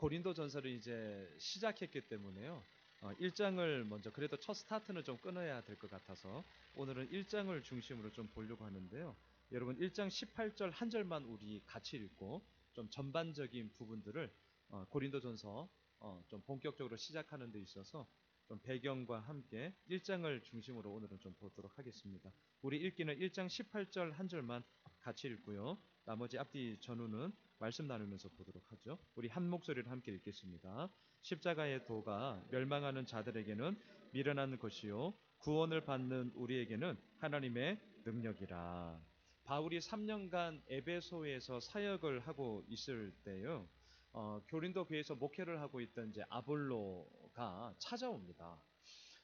고린도 전설을 이제 시작했기 때문에요. 어, 1장을 먼저 그래도 첫 스타트는 좀 끊어야 될 것 같아서 오늘은 1장을 중심으로 좀 보려고 하는데요. 여러분 1장 18절 한 절만 우리 같이 읽고 좀 전반적인 부분들을 어, 고린도 전서 어, 좀 본격적으로 시작하는 데 있어서 좀 배경과 함께 1장을 중심으로 오늘은 좀 보도록 하겠습니다. 우리 읽기는 1장 18절 한 절만 같이 읽고요. 나머지 앞뒤 전후는 말씀 나누면서 보도록 하죠. 우리 한 목소리를 함께 읽겠습니다. 십자가의 도가 멸망하는 자들에게는 미련한 것이요 구원을 받는 우리에게는 하나님의 능력이라. 바울이 3년간 에베소에서 사역을 하고 있을 때요. 어, 교린도 교회에서 목회를 하고 있던 이제 아볼로가 찾아옵니다.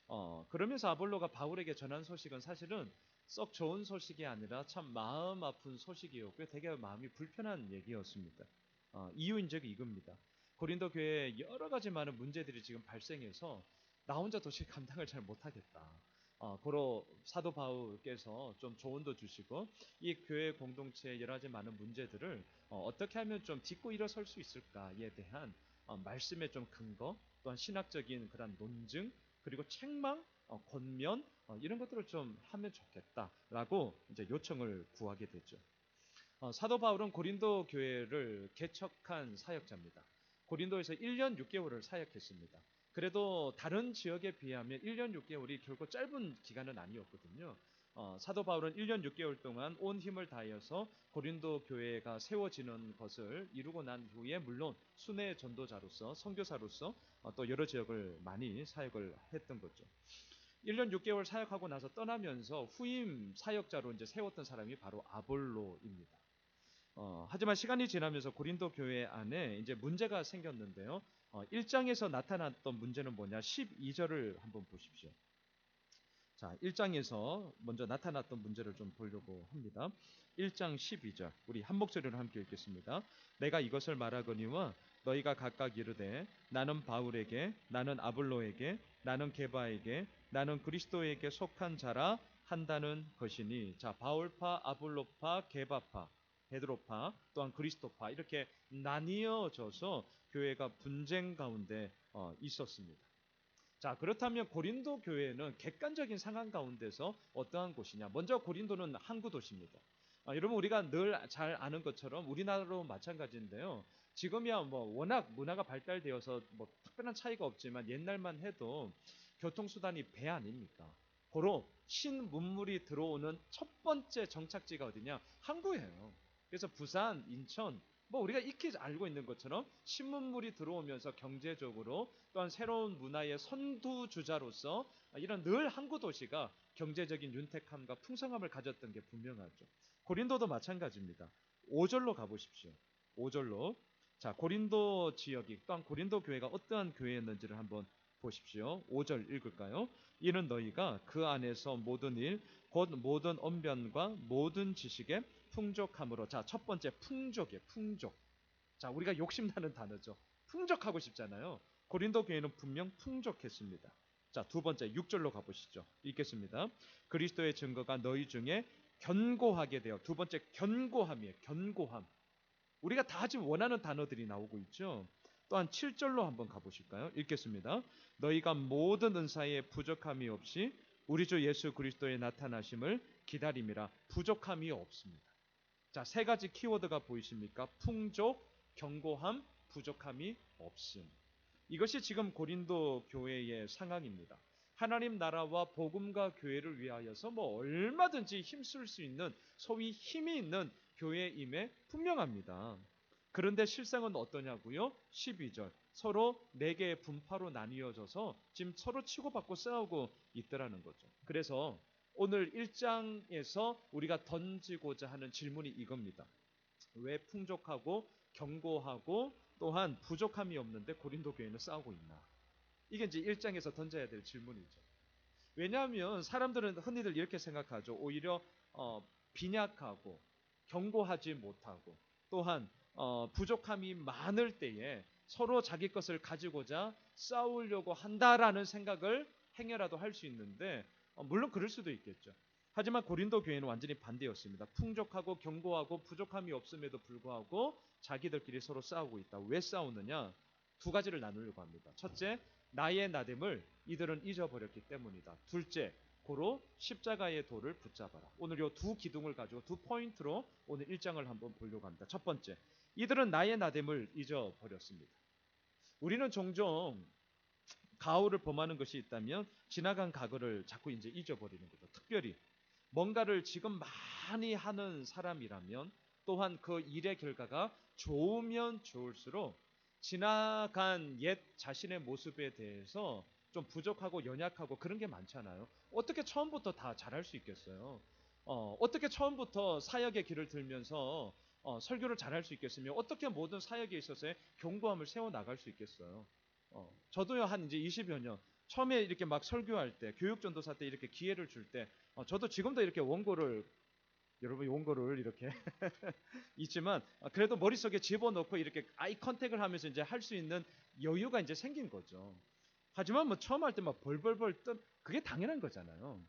어, 그러면서 아볼로가 바울에게 전한 소식은 사실은 썩 좋은 소식이 아니라 참 마음 아픈 소식이었고요. 되게 마음이 불편한 얘기였습니다. 어, 이유인 적이 이겁니다. 고린도 교회에 여러 가지 많은 문제들이 지금 발생해서 나 혼자 도저히 감당을 잘 못하겠다. 어, 고로 사도 바울께서 좀 조언도 주시고 이 교회 공동체의 여러 가지 많은 문제들을 어, 떻게 하면 좀 딛고 일어설 수 있을까에 대한 어, 말씀의 좀 근거 또한 신학적인 그런 논증 그리고 책망 어, 권면 어, 이런 것들을 좀 하면 좋겠다라고 이제 요청을 구하게 되죠. 어, 사도 바울은 고린도 교회를 개척한 사역자입니다. 고린도에서 1년 6개월을 사역했습니다. 그래도 다른 지역에 비하면 1년 6개월이 결코 짧은 기간은 아니었거든요. 어, 사도 바울은 1년 6개월 동안 온 힘을 다하여서 고린도 교회가 세워지는 것을 이루고 난 후에 물론 순회 전도자로서 선교사로서 어, 또 여러 지역을 많이 사역을 했던 거죠. 1년 6개월 사역하고 나서 떠나면서 후임 사역자로 이제 세웠던 사람이 바로 아볼로입니다. 어, 하지만 시간이 지나면서 고린도 교회 안에 이제 문제가 생겼는데요. 어, 1장에서 나타났던 문제는 뭐냐? 12절을 한번 보십시오. 자, 1장에서 먼저 나타났던 문제를 좀 보려고 합니다. 1장 12절. 우리 한 목소리로 함께 읽겠습니다. 내가 이것을 말하거니와 너희가 각각 이르되 나는 바울에게 나는 아볼로에게 나는 게바에게 나는 그리스도에게 속한 자라 한다는 것이니 자 바울파 아볼로파 게바파 베드로파 또한 그리스도파 이렇게 나뉘어져서 교회가 분쟁 가운데 어, 있었습니다. 자 그렇다면 고린도 교회는 객관적인 상황 가운데서 어떠한 곳이냐? 먼저 고린도는 항구 도시입니다. 아, 여러분 우리가 늘 잘 아는 것처럼 우리나라로 마찬가지인데요. 지금이야 뭐 워낙 문화가 발달되어서 뭐 특별한 차이가 없지만 옛날만 해도 교통수단이 배 아닙니까? 고로 신문물이 들어오는 첫 번째 정착지가 어디냐? 항구예요. 그래서 부산, 인천, 뭐 우리가 익히 알고 있는 것처럼 신문물이 들어오면서 경제적으로 또한 새로운 문화의 선두주자로서 이런 늘 항구 도시가 경제적인 윤택함과 풍성함을 가졌던 게 분명하죠. 고린도도 마찬가지입니다. 5절로 가보십시오. 5절로. 자, 고린도 지역이 또한 고린도 교회가 어떠한 교회였는지를 한번 보십시오. 5절 읽을까요? 이는 너희가 그 안에서 모든 일, 곧 모든 언변과 모든 지식에 풍족함으로. 자, 첫 번째 풍족이에요. 풍족. 자, 우리가 욕심나는 단어죠. 풍족하고 싶잖아요. 고린도 교회는 분명 풍족했습니다. 자, 두 번째 6절로 가보시죠. 읽겠습니다. 그리스도의 증거가 너희 중에 견고하게 되어 두 번째 견고함이에요. 견고함. 우리가 다 지금 원하는 단어들이 나오고 있죠. 또한 7절로 한번 가보실까요? 읽겠습니다. 너희가 모든 은사에 부족함이 없이 우리 주 예수 그리스도의 나타나심을 기다림이라 부족함이 없습니다. 자, 세 가지 키워드가 보이십니까? 풍족, 견고함, 부족함이 없음. 이것이 지금 고린도 교회의 상황입니다. 하나님 나라와 복음과 교회를 위하여서 뭐 얼마든지 힘쓸 수 있는 소위 힘이 있는 교회임에 분명합니다. 그런데 실상은 어떠냐고요? 12절. 서로 네 개의 분파로 나뉘어져서 지금 서로 치고받고 싸우고 있더라는 거죠. 그래서 오늘 1장에서 우리가 던지고자 하는 질문이 이겁니다. 왜 풍족하고 견고하고 또한 부족함이 없는데 고린도 교회는 싸우고 있나? 이게 이제 1장에서 던져야 될 질문이죠. 왜냐하면 사람들은 흔히들 이렇게 생각하죠. 오히려 어, 빈약하고 견고하지 못하고 또한 어, 부족함이 많을 때에 서로 자기 것을 가지고자 싸우려고 한다라는 생각을 행여라도 할 수 있는데 어, 물론 그럴 수도 있겠죠. 하지만 고린도 교회는 완전히 반대였습니다. 풍족하고 견고하고 부족함이 없음에도 불구하고 자기들끼리 서로 싸우고 있다. 왜 싸우느냐? 두 가지를 나누려고 합니다. 첫째, 나의 나됨을 이들은 잊어버렸기 때문이다. 둘째, 고로 십자가의 돌을 붙잡아라. 오늘 요 두 기둥을 가지고 두 포인트로 오늘 일장을 한번 보려고 합니다. 첫 번째, 이들은 나의 나됨을 잊어버렸습니다. 우리는 종종 가오를 범하는 것이 있다면 지나간 과거를 자꾸 이제 잊어버리는 거죠. 특별히 뭔가를 지금 많이 하는 사람이라면 또한 그 일의 결과가 좋으면 좋을수록 지나간 옛 자신의 모습에 대해서 좀 부족하고 연약하고 그런 게 많잖아요. 어떻게 처음부터 다 잘할 수 있겠어요? 어, 어떻게 처음부터 사역의 길을 들면서 어, 설교를 잘할 수 있겠으며 어떻게 모든 사역에 있어서의 견고함을 세워 나갈 수 있겠어요? 어, 저도요 한 이제 20여 년 처음에 이렇게 막 설교할 때 교육 전도사 때 이렇게 기회를 줄때 어, 저도 지금도 이렇게 원고를 여러분 원고를 이렇게 있지만 어, 그래도 머릿속에 집어넣고 이렇게 아이 컨택을 하면서 이제 할 수 있는 여유가 이제 생긴 거죠. 하지만 뭐 처음 할 때 막 벌벌벌 뜬 그게 당연한 거잖아요.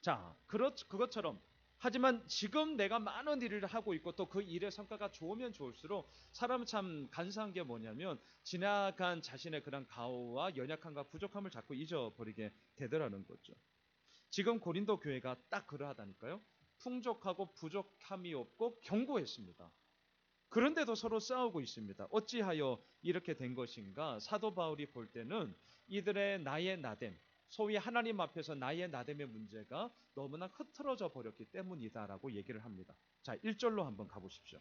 자, 그렇 그것처럼 하지만 지금 내가 많은 일을 하고 있고 또 그 일의 성과가 좋으면 좋을수록 사람은 참 간사한 게 뭐냐면 지나간 자신의 그런 가오와 연약함과 부족함을 자꾸 잊어버리게 되더라는 거죠. 지금 고린도 교회가 딱 그러하다니까요. 풍족하고 부족함이 없고 견고했습니다. 그런데도 서로 싸우고 있습니다. 어찌하여 이렇게 된 것인가? 사도 바울이 볼 때는 이들의 나의 나됨, 소위 하나님 앞에서 나의 나됨의 문제가 너무나 흐트러져 버렸기 때문이다라고 얘기를 합니다. 자, 1절로 한번 가보십시오.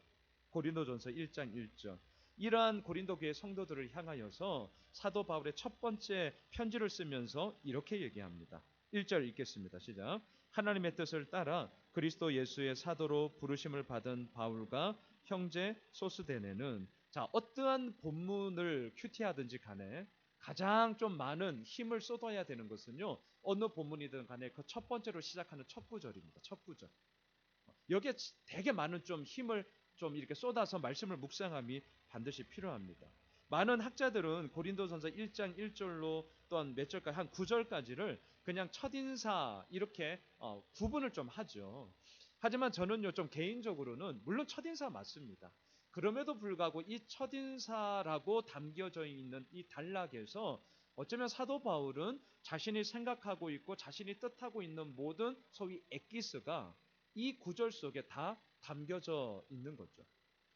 고린도전서 1장 1절. 이러한 고린도 교회 성도들을 향하여서 사도 바울의 첫 번째 편지를 쓰면서 이렇게 얘기합니다. 1절 읽겠습니다. 시작. 하나님의 뜻을 따라 그리스도 예수의 사도로 부르심을 받은 바울과 형제 소스데네는 자 어떠한 본문을 큐티하든지 간에 가장 좀 많은 힘을 쏟아야 되는 것은요 어느 본문이든 간에 그 첫 번째로 시작하는 첫 구절입니다. 첫 구절. 여기에 되게 많은 좀 힘을 좀 이렇게 쏟아서 말씀을 묵상함이 반드시 필요합니다. 많은 학자들은 고린도전서 1장 1절로 또한 몇 절까지 한 9절까지를 그냥 첫인사 이렇게 어, 구분을 좀 하죠. 하지만 저는요 좀 개인적으로는 물론 첫인사 맞습니다. 그럼에도 불구하고 이 첫인사라고 담겨져 있는 이 단락에서 어쩌면 사도 바울은 자신이 생각하고 있고 자신이 뜻하고 있는 모든 소위 엑기스가 이 구절 속에 다 담겨져 있는 거죠.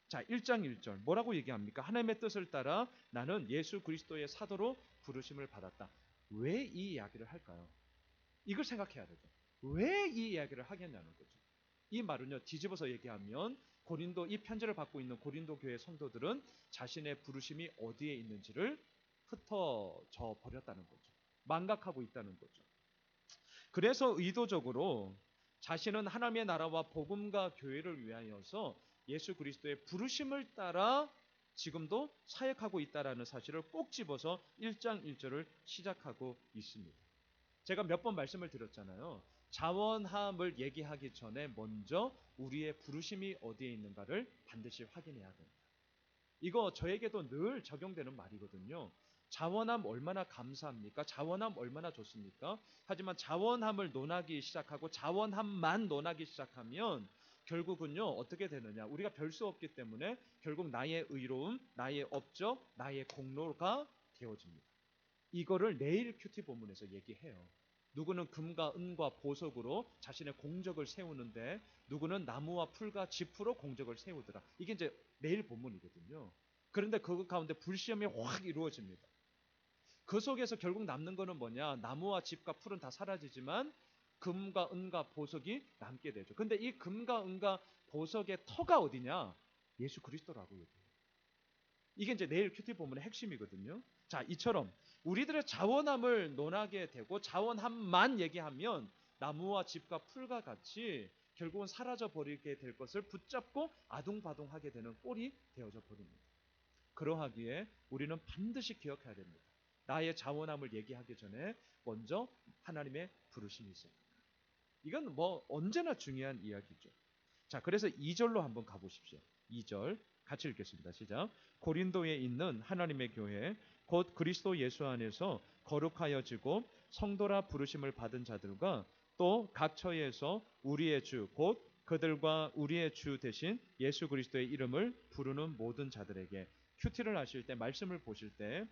자, 1장 1절. 뭐라고 얘기합니까? 하나님의 뜻을 따라 나는 예수 그리스도의 사도로 부르심을 받았다. 왜 이 이야기를 할까요? 이걸 생각해야 되죠. 왜 이 이야기를 하겠냐는 거죠. 이 말은요, 뒤집어서 얘기하면 고린도 이 편지를 받고 있는 고린도 교회 성도들은 자신의 부르심이 어디에 있는지를 흩어져 버렸다는 거죠. 망각하고 있다는 거죠. 그래서 의도적으로 자신은 하나님의 나라와 복음과 교회를 위하여서 예수 그리스도의 부르심을 따라 지금도 사역하고 있다라는 사실을 꼭 집어서 1장 1절을 시작하고 있습니다. 제가 몇 번 말씀을 드렸잖아요. 자원함을 얘기하기 전에 먼저 우리의 부르심이 어디에 있는가를 반드시 확인해야 됩니다. 이거 저에게도 늘 적용되는 말이거든요. 자원함 얼마나 감사합니까? 자원함 얼마나 좋습니까? 하지만 자원함을 논하기 시작하고 자원함만 논하기 시작하면 결국은요 어떻게 되느냐 우리가 별 수 없기 때문에 결국 나의 의로움 나의 업적 나의 공로가 되어집니다 이거를 내일 큐티 본문에서 얘기해요 누구는 금과 은과 보석으로 자신의 공적을 세우는데 누구는 나무와 풀과 짚으로 공적을 세우더라 이게 이제 내일 본문이거든요 그런데 그 가운데 불시험이 확 이루어집니다 그 속에서 결국 남는 거는 뭐냐 나무와 짚과 풀은 다 사라지지만 금과 은과 보석이 남게 되죠. 근데 이 금과 은과 보석의 터가 어디냐? 예수 그리스도라고 얘기해요. 이게 이제 내일 큐티 본문의 핵심이거든요. 자, 이처럼 우리들의 자원함을 논하게 되고 자원함만 얘기하면 나무와 집과 풀과 같이 결국은 사라져 버리게 될 것을 붙잡고 아둥바둥하게 되는 꼴이 되어져 버립니다. 그러하기에 우리는 반드시 기억해야 됩니다. 나의 자원함을 얘기하기 전에 먼저 하나님의 부르심이 있어요. 이건 뭐 언제나 중요한 이야기죠. 자, 그래서 2절로 한번 가보십시오. 2절 같이 읽겠습니다. 시작. 고린도에 있는 하나님의 교회 곧 그리스도 예수 안에서 거룩하여지고 성도라 부르심을 받은 자들과 또 각 처에서 우리의 주 곧 그들과 우리의 주 대신 예수 그리스도의 이름을 부르는 모든 자들에게 큐티를 하실 때 말씀을 보실 때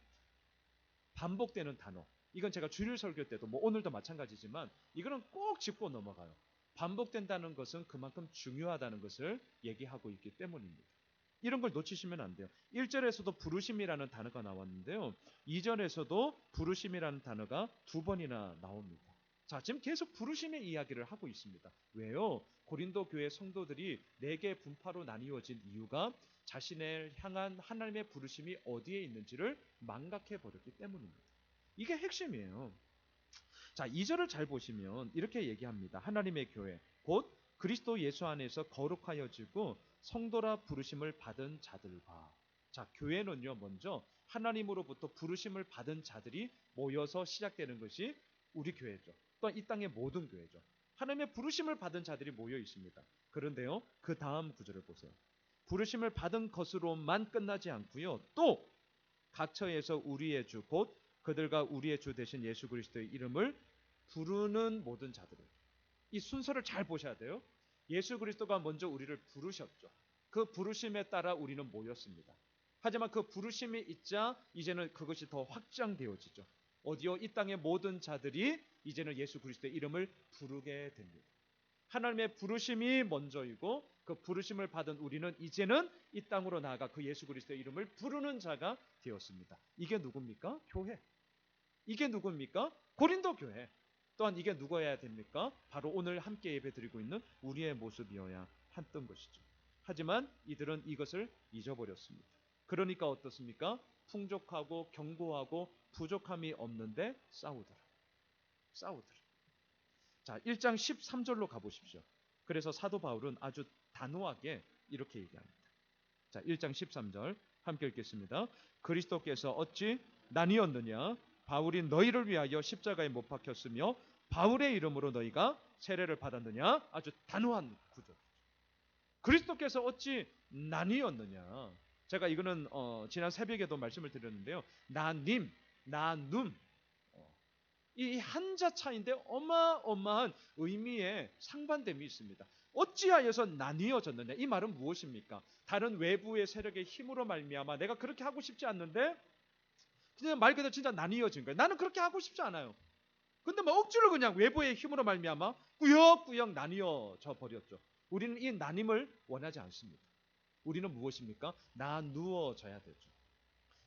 반복되는 단어 이건 제가 주일 설교 때도 뭐 오늘도 마찬가지지만 이거는 꼭 짚고 넘어가요. 반복된다는 것은 그만큼 중요하다는 것을 얘기하고 있기 때문입니다. 이런 걸 놓치시면 안 돼요. 1절에서도 부르심이라는 단어가 나왔는데요. 2절에서도 부르심이라는 단어가 두 번이나 나옵니다. 자, 지금 계속 부르심의 이야기를 하고 있습니다. 왜요? 고린도 교회 성도들이 네 개 분파로 나뉘어진 이유가 자신을 향한 하나님의 부르심이 어디에 있는지를 망각해 버렸기 때문입니다. 이게 핵심이에요. 자, 2절을 잘 보시면 이렇게 얘기합니다. 하나님의 교회, 곧 그리스도 예수 안에서 거룩하여지고 성도라 부르심을 받은 자들과 자, 교회는요, 먼저 하나님으로부터 부르심을 받은 자들이 모여서 시작되는 것이 우리 교회죠. 또한 이 땅의 모든 교회죠. 하나님의 부르심을 받은 자들이 모여 있습니다. 그런데요, 그 다음 구절을 보세요. 부르심을 받은 것으로만 끝나지 않고요. 또 각처에서 우리의 주, 곧 그들과 우리의 주 대신 예수 그리스도의 이름을 부르는 모든 자들을 이 순서를 잘 보셔야 돼요. 예수 그리스도가 먼저 우리를 부르셨죠. 그 부르심에 따라 우리는 모였습니다. 하지만 그 부르심이 있자 이제는 그것이 더 확장되어지죠. 어디요? 이 땅의 모든 자들이 이제는 예수 그리스도의 이름을 부르게 됩니다. 하나님의 부르심이 먼저이고 그 부르심을 받은 우리는 이제는 이 땅으로 나아가 그 예수 그리스도의 이름을 부르는 자가 되었습니다. 이게 누굽니까? 교회. 이게 누굽니까? 고린도 교회. 또한 이게 누구여야 됩니까? 바로 오늘 함께 예배드리고 있는 우리의 모습이어야 했던 것이죠. 하지만 이들은 이것을 잊어버렸습니다. 그러니까 어떻습니까? 풍족하고 견고하고 부족함이 없는데 싸우더라. 싸우더라. 자, 1장 13절로 가보십시오. 그래서 사도 바울은 아주 단호하게 이렇게 얘기합니다. 자, 1장 13절 함께 읽겠습니다. 그리스도께서 어찌 나뉘었느냐? 바울이 너희를 위하여 십자가에 못 박혔으며 바울의 이름으로 너희가 세례를 받았느냐? 아주 단호한 구절. 그리스도께서 어찌 나뉘었느냐? 제가 이거는 어, 지난 새벽에도 말씀을 드렸는데요. 나님, 나눔. 어, 이 한자 차인데 어마어마한 의미의 상반됨이 있습니다. 어찌하여서 나뉘어졌느냐? 이 말은 무엇입니까? 다른 외부의 세력의 힘으로 말미암아 내가 그렇게 하고 싶지 않는데 그냥 말 그대로 진짜 나뉘어진 거예요. 나는 그렇게 하고 싶지 않아요. 근데 뭐 억지로 그냥 외부의 힘으로 말미암아 꾸역꾸역 나뉘어져 버렸죠. 우리는 이 나님을 원하지 않습니다. 우리는 무엇입니까? 나누어져야 되죠.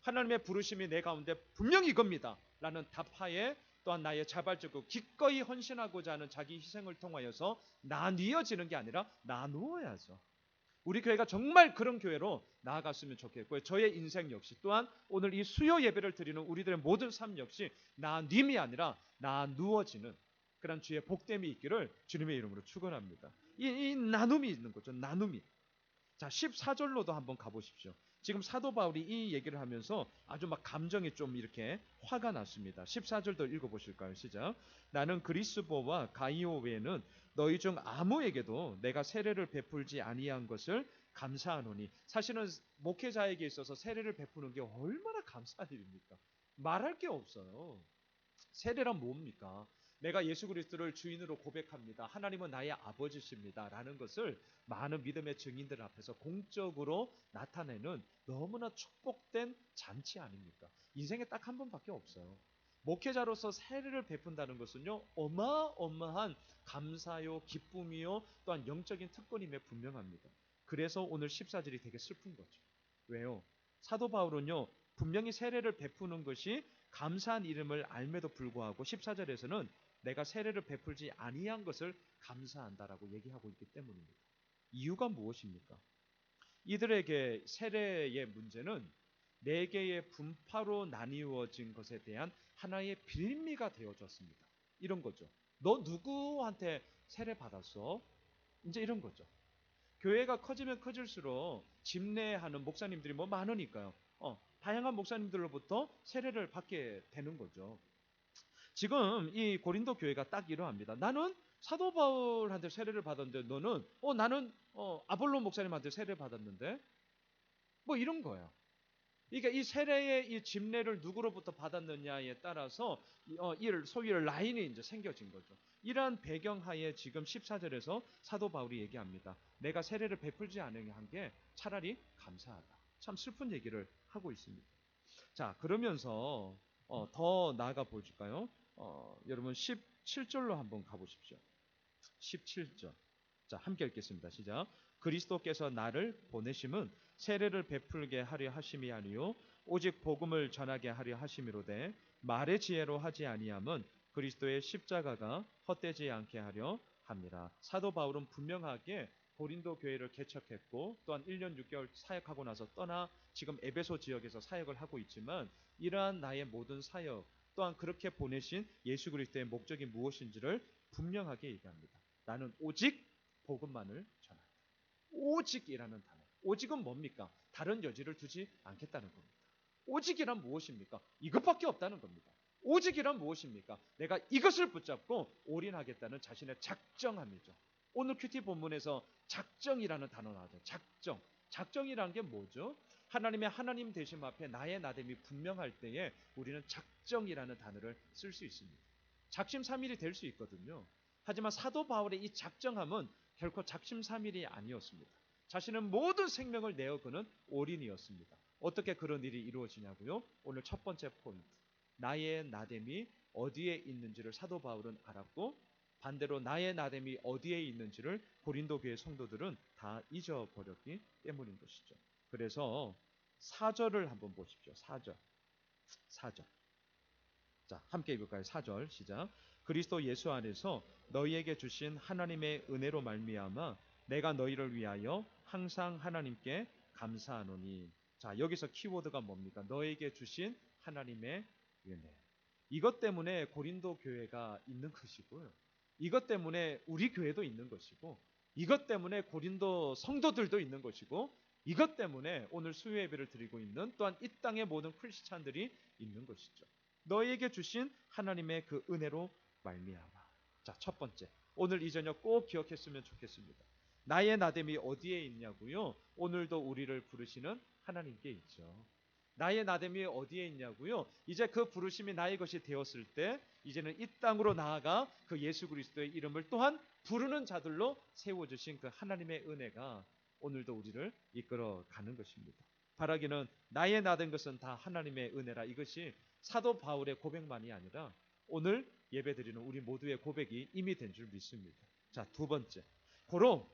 하나님의 부르심이 내 가운데 분명히 이겁니다. 라는 답하에 또한 나의 자발적으로 기꺼이 헌신하고자 하는 자기 희생을 통하여서 나뉘어지는 게 아니라 나누어야죠. 우리 교회가 정말 그런 교회로 나아갔으면 좋겠고요. 저의 인생 역시 또한 오늘 이 수요 예배를 드리는 우리들의 모든 삶 역시 나 님이 아니라 나누어지는 그런 주의 복됨이 있기를 주님의 이름으로 축원합니다. 이, 이 나눔이 있는 거죠. 나눔이. 자, 14절로도 한번 가보십시오. 지금 사도 바울이 이 얘기를 하면서 아주 막 감정이 좀 이렇게 화가 났습니다. 14절도 읽어보실까요? 시작. 나는 그리스보와 가이오 외에는 너희 중 아무에게도 내가 세례를 베풀지 아니한 것을 감사하노니 사실은 목회자에게 있어서 세례를 베푸는 게 얼마나 감사한 일입니까? 말할 게 없어요. 세례란 뭡니까? 내가 예수 그리스도를 주인으로 고백합니다. 하나님은 나의 아버지십니다. 라는 것을 많은 믿음의 증인들 앞에서 공적으로 나타내는 너무나 축복된 잔치 아닙니까? 인생에 딱 한 번밖에 없어요. 목회자로서 세례를 베푼다는 것은요, 어마어마한 감사요, 기쁨이요, 또한 영적인 특권임에 분명합니다. 그래서 오늘 14절이 되게 슬픈 거죠. 왜요? 사도 바울은요, 분명히 세례를 베푸는 것이 감사한 이름을 알매도 불구하고 14절에서는 내가 세례를 베풀지 아니한 것을 감사한다라고 얘기하고 있기 때문입니다. 이유가 무엇입니까? 이들에게 세례의 문제는 네 개의 분파로 나뉘어진 것에 대한 하나의 빌미가 되어졌습니다. 이런 거죠. 너 누구한테 세례 받았어? 이제 이런 거죠. 교회가 커지면 커질수록 집례하는 목사님들이 뭐 많으니까요. 어, 다양한 목사님들로부터 세례를 받게 되는 거죠. 지금 이 고린도 교회가 딱 이러합니다. 나는 사도 바울한테 세례를 받았는데 너는 어 나는 어 아볼로 목사님한테 세례 받았는데 뭐 이런 거예요. 그러니까 이 세례의 이 집례를 누구로부터 받았느냐에 따라서 어, 이를 소위 라인이 이제 생겨진 거죠. 이러한 배경하에 지금 14절에서 사도 바울이 얘기합니다. 내가 세례를 베풀지 않은 게 차라리 감사하다. 참 슬픈 얘기를 하고 있습니다. 자, 그러면서 어, 더 나아가 보실까요? 어, 여러분 17절로 한번 가보십시오. 17절. 자, 함께 읽겠습니다. 시작. 그리스도께서 나를 보내심은 세례를 베풀게 하려 하심이 아니요 오직 복음을 전하게 하려 하심이로되 말의 지혜로 하지 아니함은 그리스도의 십자가가 헛되지 않게 하려 합니다. 사도 바울은 분명하게 고린도 교회를 개척했고 또한 1년 6개월 사역하고 나서 떠나 지금 에베소 지역에서 사역을 하고 있지만 이러한 나의 모든 사역 또한 그렇게 보내신 예수 그리스도의 목적이 무엇인지를 분명하게 얘기합니다. 나는 오직 복음만을. 오직이라는 단어. 오직은 뭡니까? 다른 여지를 두지 않겠다는 겁니다. 오직이란 무엇입니까? 이것밖에 없다는 겁니다. 오직이란 무엇입니까? 내가 이것을 붙잡고 올인하겠다는 자신의 작정함이죠. 오늘 큐티 본문에서 작정이라는 단어 나왔죠. 작정. 작정이라는 게 뭐죠? 하나님의 하나님 되심 앞에 나의 나됨이 분명할 때에 우리는 작정이라는 단어를 쓸 수 있습니다. 작심삼일이 될 수 있거든요. 하지만 사도 바울의 이 작정함은 결코 작심삼일이 아니었습니다. 자신은 모든 생명을 내어 그는 올인이었습니다. 어떻게 그런 일이 이루어지냐고요? 오늘 첫 번째 포인트. 나의 나됨이 어디에 있는지를 사도 바울은 알았고 반대로 나의 나됨이 어디에 있는지를 고린도 교회 성도들은 다 잊어버렸기 때문인 것이죠. 그래서 사절을 한번 보십시오. 사절. 사절. 자, 함께 읽을까요? 사절 시작. 그리스도 예수 안에서 너희에게 주신 하나님의 은혜로 말미암아 내가 너희를 위하여 항상 하나님께 감사하노니. 자, 여기서 키워드가 뭡니까? 너에게 주신 하나님의 은혜. 이것 때문에 고린도 교회가 있는 것이고요. 이것 때문에 우리 교회도 있는 것이고 이것 때문에 고린도 성도들도 있는 것이고 이것 때문에 오늘 수요 예배를 드리고 있는 또한 이 땅의 모든 크리스찬들이 있는 것이죠. 너에게 주신 하나님의 그 은혜로 말미암아. 자, 첫 번째. 오늘 이 저녁 꼭 기억했으면 좋겠습니다. 나의 나됨이 어디에 있냐고요? 오늘도 우리를 부르시는 하나님께 있죠. 나의 나됨이 어디에 있냐고요? 이제 그 부르심이 나의 것이 되었을 때 이제는 이 땅으로 나아가 그 예수 그리스도의 이름을 또한 부르는 자들로 세워 주신 그 하나님의 은혜가 오늘도 우리를 이끌어 가는 것입니다. 바라기는 나의 나된 것은 다 하나님의 은혜라 이것이 사도 바울의 고백만이 아니라 오늘 예배드리는 우리 모두의 고백이 이미 된 줄 믿습니다. 자, 두 번째. 고로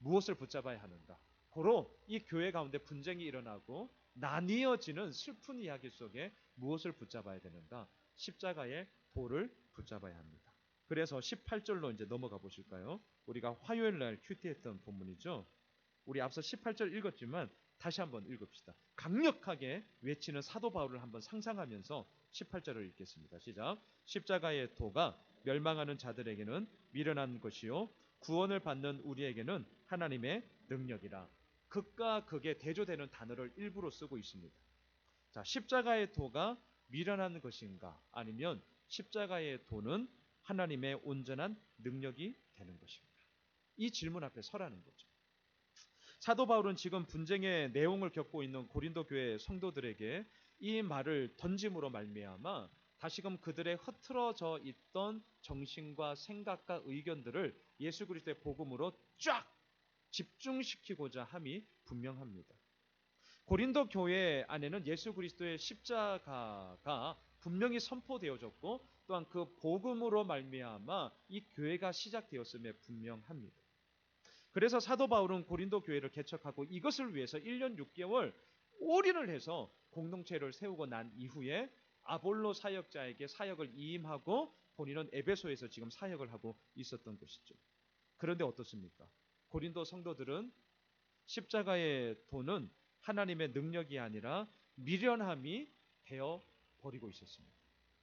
무엇을 붙잡아야 하는가? 고로 이 교회 가운데 분쟁이 일어나고 나뉘어지는 슬픈 이야기 속에 무엇을 붙잡아야 되는가? 십자가의 돌을 붙잡아야 합니다. 그래서 18절로 이제 넘어가 보실까요? 우리가 화요일 날 큐티했던 본문이죠. 우리 앞서 18절 읽었지만 다시 한번 읽읍시다. 강력하게 외치는 사도 바울을 한번 상상하면서 18절을 읽겠습니다. 시작. 십자가의 도가 멸망하는 자들에게는 미련한 것이요 구원을 받는 우리에게는 하나님의 능력이라. 극과 극에 대조되는 단어를 일부러 쓰고 있습니다. 자, 십자가의 도가 미련한 것인가? 아니면 십자가의 도는 하나님의 온전한 능력이 되는 것인가? 이 질문 앞에 서라는 거죠. 사도 바울은 지금 분쟁의 내용을 겪고 있는 고린도 교회 성도들에게 이 말을 던짐으로 말미암아 다시금 그들의 흐트러져 있던 정신과 생각과 의견들을 예수 그리스도의 복음으로 쫙 집중시키고자 함이 분명합니다. 고린도 교회 안에는 예수 그리스도의 십자가가 분명히 선포되어졌고 또한 그 복음으로 말미암아 이 교회가 시작되었음에 분명합니다. 그래서 사도 바울은 고린도 교회를 개척하고 이것을 위해서 1년 6개월 올인을 해서 공동체를 세우고 난 이후에 아볼로 사역자에게 사역을 이임하고 본인은 에베소에서 지금 사역을 하고 있었던 것이죠. 그런데 어떻습니까? 고린도 성도들은 십자가의 도는 하나님의 능력이 아니라 미련함이 되어 버리고 있었습니다.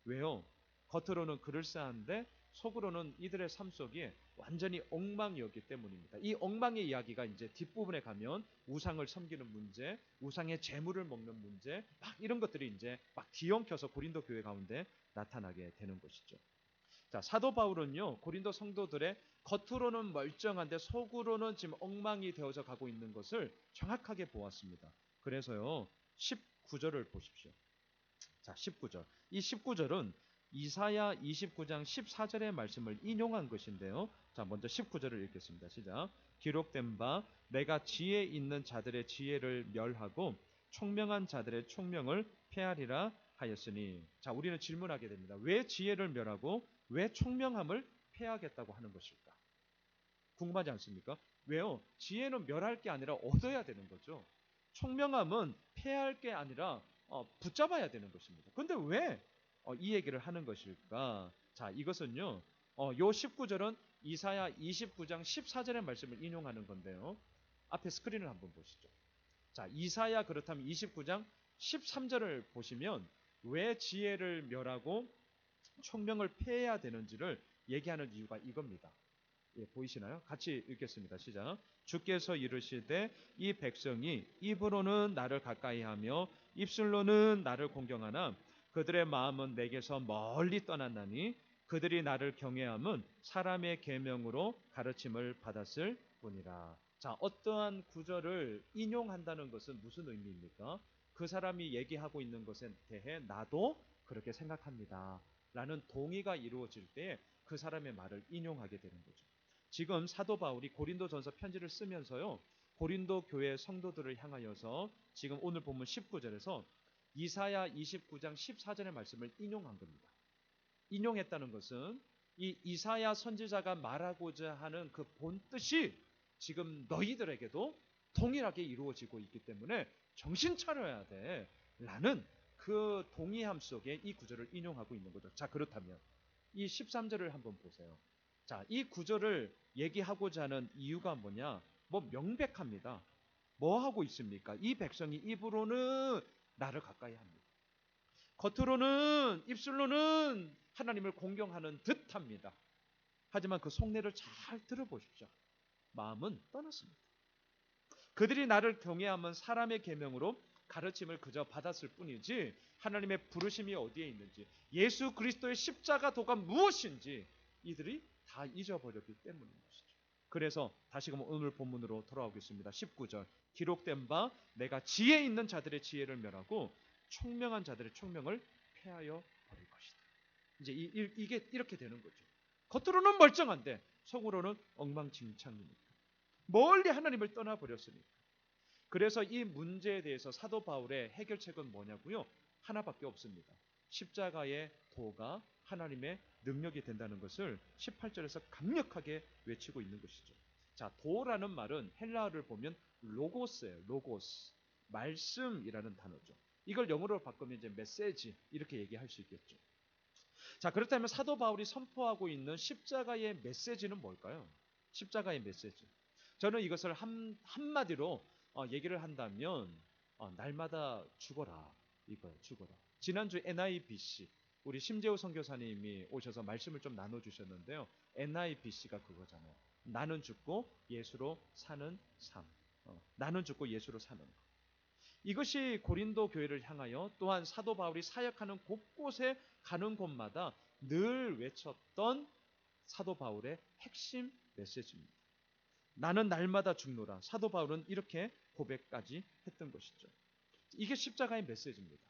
왜요? 겉으로는 그럴싸한데 속으로는 이들의 삶 속에 완전히 엉망이었기 때문입니다. 이 엉망의 이야기가 이제 뒷부분에 가면 우상을 섬기는 문제, 우상의 재물을 먹는 문제, 막 이런 것들이 이제 막 뒤엉켜서 고린도 교회 가운데 나타나게 되는 것이죠. 자, 사도 바울은요, 고린도 성도들의 겉으로는 멀쩡한데 속으로는 지금 엉망이 되어져 가고 있는 것을 정확하게 보았습니다. 그래서요, 19절을 보십시오. 자, 19절. 이 19절은 이사야 29장 14절의 말씀을 인용한 것인데요. 자, 먼저 19절을 읽겠습니다. 시작. 기록된 바 내가 지혜 있는 자들의 지혜를 멸하고 총명한 자들의 총명을 폐하리라 하였으니 자 우리는 질문하게 됩니다. 왜 지혜를 멸하고 왜 총명함을 폐하겠다고 하는 것일까? 궁금하지 않습니까? 왜요? 지혜는 멸할 게 아니라 얻어야 되는 거죠. 총명함은 폐할 게 아니라 어, 붙잡아야 되는 것입니다. 근데 왜 어, 이 얘기를 하는 것일까? 자, 이것은요. 어, 요 19절은 이사야 29장 14절의 말씀을 인용하는 건데요. 앞에 스크린을 한번 보시죠. 자, 이사야 그렇다면 29장 13절을 보시면 왜 지혜를 멸하고 총명을 폐해야 되는지를 얘기하는 이유가 이겁니다. 예, 보이시나요? 같이 읽겠습니다. 시작. 주께서 이르시되 이 백성이 입으로는 나를 가까이 하며 입술로는 나를 공경하나 그들의 마음은 내게서 멀리 떠났나니 그들이 나를 경외함은 사람의 계명으로 가르침을 받았을 뿐이라. 자, 어떠한 구절을 인용한다는 것은 무슨 의미입니까? 그 사람이 얘기하고 있는 것에 대해 나도 그렇게 생각합니다. 라는 동의가 이루어질 때 그 사람의 말을 인용하게 되는 거죠. 지금 사도 바울이 고린도전서 편지를 쓰면서요. 고린도 교회 성도들을 향하여서 지금 오늘 본문 19절에서 이사야 29장 14절의 말씀을 인용한 겁니다. 인용했다는 것은 이 이사야 선지자가 말하고자 하는 그 본 뜻이 지금 너희들에게도 동일하게 이루어지고 있기 때문에 정신 차려야 돼. 라는 그 동의함 속에 이 구절을 인용하고 있는 거죠. 자, 그렇다면 이 13절을 한번 보세요. 자, 이 구절을 얘기하고자 하는 이유가 뭐냐? 뭐 명백합니다. 뭐 하고 있습니까? 이 백성이 입으로는 나를 가까이 합니다. 겉으로는 입술로는 하나님을 공경하는 듯합니다. 하지만 그 속내를 잘 들어보십시오. 마음은 떠났습니다. 그들이 나를 경외하면 사람의 계명으로 가르침을 그저 받았을 뿐이지 하나님의 부르심이 어디에 있는지 예수 그리스도의 십자가 도가 무엇인지 이들이 다 잊어버렸기 것이죠. 그래서 다시금 오늘 본문으로 돌아오겠습니다. 19절 기록된 바 내가 지혜 있는 자들의 지혜를 멸하고 총명한 자들의 총명을 폐하여 버릴 것이다. 이제 이, 이게 이렇게 되는 거죠. 겉으로는 멀쩡한데 속으로는 엉망진창이니까. 멀리 하나님을 떠나버렸으니까. 그래서 이 문제에 대해서 사도 바울의 해결책은 뭐냐고요? 하나밖에 없습니다. 십자가의 도가 하나님의 능력이 된다는 것을 18절에서 강력하게 외치고 있는 것이죠. 자, 도라는 말은 헬라어를 보면 로고스예요. 로고스. 말씀이라는 단어죠. 이걸 영어로 바꾸면 이제 메시지 이렇게 얘기할 수 있겠죠. 자, 그렇다면 사도 바울이 선포하고 있는 십자가의 메시지는 뭘까요? 십자가의 메시지. 저는 이것을 한, 한마디로 어, 얘기를 한다면 어, 날마다 죽어라 이거예요. 죽어라. 지난주 NIBC 우리 심재호 선교사님이 오셔서 말씀을 좀 나눠주셨는데요. NIBC가 그거잖아요. 나는 죽고 예수로 사는 삶. 어, 나는 죽고 예수로 사는 것. 이것이 고린도 교회를 향하여 또한 사도 바울이 사역하는 곳곳에 가는 곳마다 늘 외쳤던 사도 바울의 핵심 메시지입니다. 나는 날마다 죽노라. 사도 바울은 이렇게 고백까지 했던 것이죠. 이게 십자가의 메시지입니다.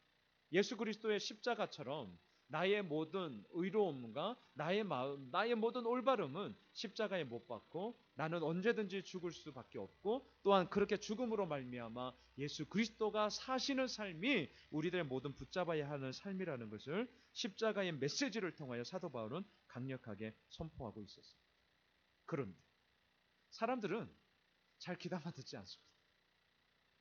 예수 그리스도의 십자가처럼 나의 모든 의로움과 나의 마음, 나의 모든 올바름은 십자가에 못 박고 나는 언제든지 죽을 수밖에 없고 또한 그렇게 죽음으로 말미암아 예수 그리스도가 사시는 삶이 우리들의 모든 붙잡아야 하는 삶이라는 것을 십자가의 메시지를 통하여 사도 바울은 강력하게 선포하고 있었습니다. 그런데 사람들은 잘 귀담아 듣지 않습니다.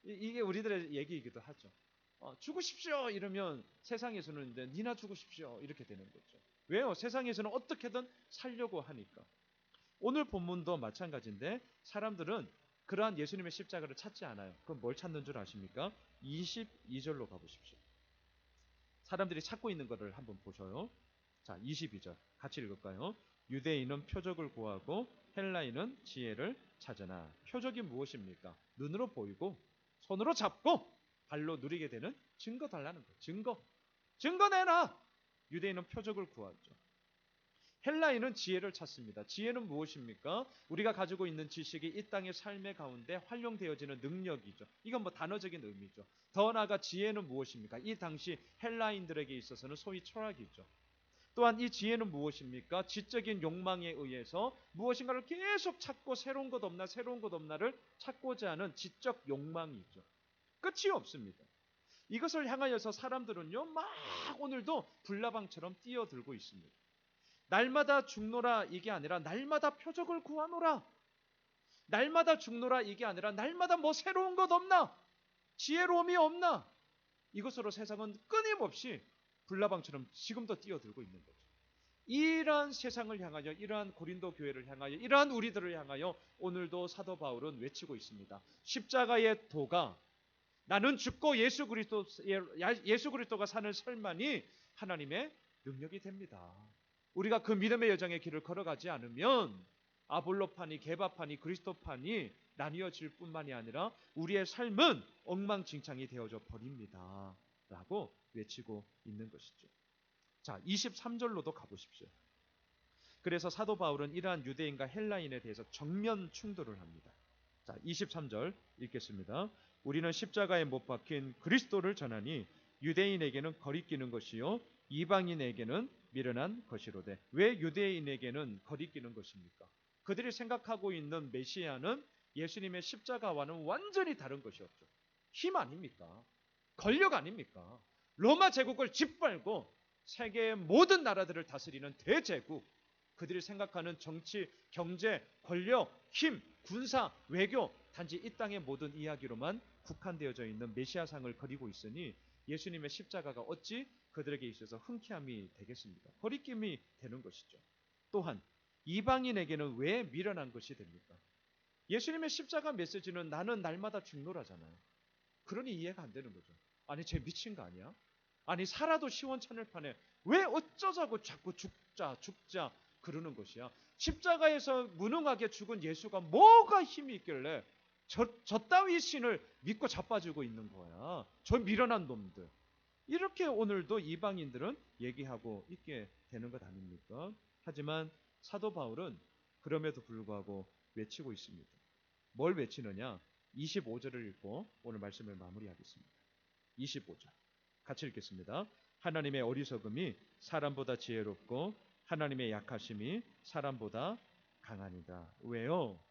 이게 우리들의 얘기이기도 하죠. 어, 죽으십시오 이러면 세상에서는 이제 니나 죽으십시오 이렇게 되는 거죠. 왜요? 세상에서는 어떻게든 살려고 하니까. 오늘 본문도 마찬가지인데 사람들은 그러한 예수님의 십자가를 찾지 않아요. 그럼 뭘 찾는 줄 아십니까? 22절로 가보십시오. 사람들이 찾고 있는 것을 한번 보셔요. 자, 22절 같이 읽을까요? 유대인은 표적을 구하고 헬라인은 지혜를 찾으나 표적이 무엇입니까? 눈으로 보이고 손으로 잡고 발로 누리게 되는 증거 달라는 거예요. 증거. 증거 내놔. 유대인은 표적을 구하죠. 헬라인은 지혜를 찾습니다. 지혜는 무엇입니까? 우리가 가지고 있는 지식이 이 땅의 삶의 가운데 활용되어지는 능력이죠. 이건 뭐 단어적인 의미죠. 더 나아가 지혜는 무엇입니까? 이 당시 헬라인들에게 있어서는 소위 철학이죠. 또한 이 지혜는 무엇입니까? 지적인 욕망에 의해서 무엇인가를 계속 찾고 새로운 것 없나 새로운 것 없나를 찾고자 하는 지적 욕망이죠. 끝이 없습니다. 이것을 향하여서 사람들은요, 막 오늘도 불나방처럼 뛰어들고 있습니다. 날마다 죽노라 이게 아니라 날마다 표적을 구하노라. 날마다 죽노라 이게 아니라 날마다 뭐 새로운 것 없나? 지혜로움이 없나? 이것으로 세상은 끊임없이 불나방처럼 지금도 뛰어들고 있는 거죠. 이러한 세상을 향하여 이러한 고린도 교회를 향하여 이러한 우리들을 향하여 오늘도 사도 바울은 외치고 있습니다. 십자가의 도가 나는 죽고 예수 그리스도 예수 그리스도가 사는 설만이 하나님의 능력이 됩니다. 우리가 그 믿음의 여정의 길을 걸어가지 않으면 아볼로판이 개바판이 그리스도판이 나뉘어질 뿐만이 아니라 우리의 삶은 엉망진창이 되어져 버립니다. 라고 외치고 있는 것이죠. 자, 23절로도 가보십시오. 그래서 사도 바울은 이러한 유대인과 헬라인에 대해서 정면 충돌을 합니다. 자, 23절 읽겠습니다. 우리는 십자가에 못 박힌 그리스도를 전하니 유대인에게는 거리끼는 것이요 이방인에게는 미련한 것이로되 왜 유대인에게는 거리끼는 것입니까? 그들이 생각하고 있는 메시아는 예수님의 십자가와는 완전히 다른 것이었죠. 힘 아닙니까? 권력 아닙니까? 로마 제국을 짓밟고 세계의 모든 나라들을 다스리는 대제국. 그들이 생각하는 정치, 경제, 권력, 힘, 군사, 외교 단지 이 땅의 모든 이야기로만 국한되어져 있는 메시아상을 그리고 있으니 예수님의 십자가가 어찌 그들에게 있어서 흔쾌함이 되겠습니까? 거리낌이 되는 것이죠. 또한 이방인에게는 왜 미련한 것이 됩니까? 예수님의 십자가 메시지는 나는 날마다 죽노라잖아요. 그러니 이해가 안 되는 거죠. 아니 쟤 미친 거 아니야? 아니 살아도 시원찮을 판에 왜 어쩌자고 자꾸 죽자 죽자 그러는 것이야. 십자가에서 무능하게 죽은 예수가 뭐가 힘이 있길래 저, 저 따위 신을 믿고 자빠지고 있는 거야. 저 미련한 놈들. 이렇게 오늘도 이방인들은 얘기하고 있게 되는 것 아닙니까? 하지만 사도 바울은 그럼에도 불구하고 외치고 있습니다. 뭘 외치느냐? 25절을 읽고 오늘 말씀을 마무리하겠습니다. 25절. 같이 읽겠습니다. 하나님의 어리석음이 사람보다 지혜롭고 하나님의 약하심이 사람보다 강하니다. 왜요?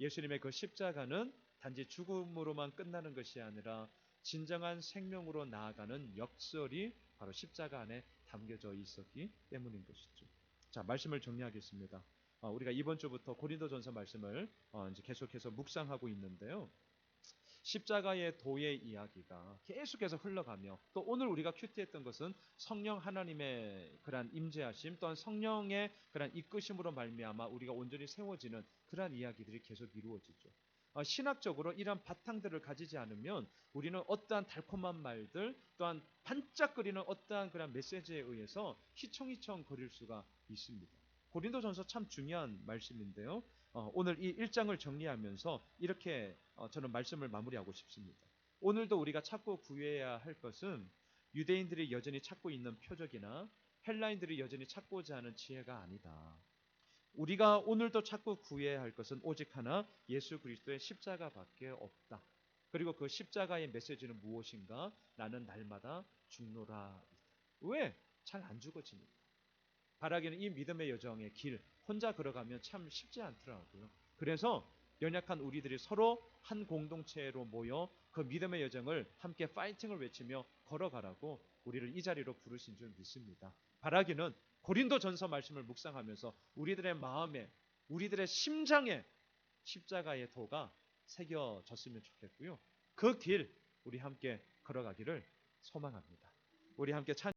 예수님의 그 십자가는 단지 죽음으로만 끝나는 것이 아니라 진정한 생명으로 나아가는 역설이 바로 십자가 안에 담겨져 있었기 때문인 것이죠. 자, 말씀을 정리하겠습니다. 어, 우리가 이번 주부터 고린도전서 말씀을 어, 이제 계속해서 묵상하고 있는데요. 십자가의 도의 이야기가 계속해서 흘러가며 또 오늘 우리가 큐티했던 것은 성령 하나님의 그러한 임재하심 또한 성령의 그러한 이끄심으로 말미암아 우리가 온전히 세워지는 그러한 이야기들이 계속 이루어지죠. 어, 신학적으로 이러한 바탕들을 가지지 않으면 우리는 어떠한 달콤한 말들 또한 반짝거리는 어떠한 그런 메시지에 의해서 희청희청 거릴 수가 있습니다. 고린도전서 참 중요한 말씀인데요. 어, 오늘 이 1장을 정리하면서 이렇게 어, 저는 말씀을 마무리하고 싶습니다. 오늘도 우리가 찾고 구해야 할 것은 유대인들이 여전히 찾고 있는 표적이나 헬라인들이 여전히 찾고자 하는 지혜가 아니다. 우리가 오늘도 찾고 구해야 할 것은 오직 하나 예수 그리스도의 십자가밖에 없다. 그리고 그 십자가의 메시지는 무엇인가? 나는 날마다 죽노라. 왜? 잘 안 죽어지니까. 바라기는 이 믿음의 여정의 길 혼자 걸어가면 참 쉽지 않더라고요. 그래서 연약한 우리들이 서로 한 공동체로 모여 그 믿음의 여정을 함께 파이팅을 외치며 걸어가라고 우리를 이 자리로 부르신 줄 믿습니다. 바라기는 고린도 전서 말씀을 묵상하면서 우리들의 마음에 우리들의 심장에 십자가의 도가 새겨졌으면 좋겠고요. 그 길 우리 함께 걸어가기를 소망합니다. 우리 함께 찬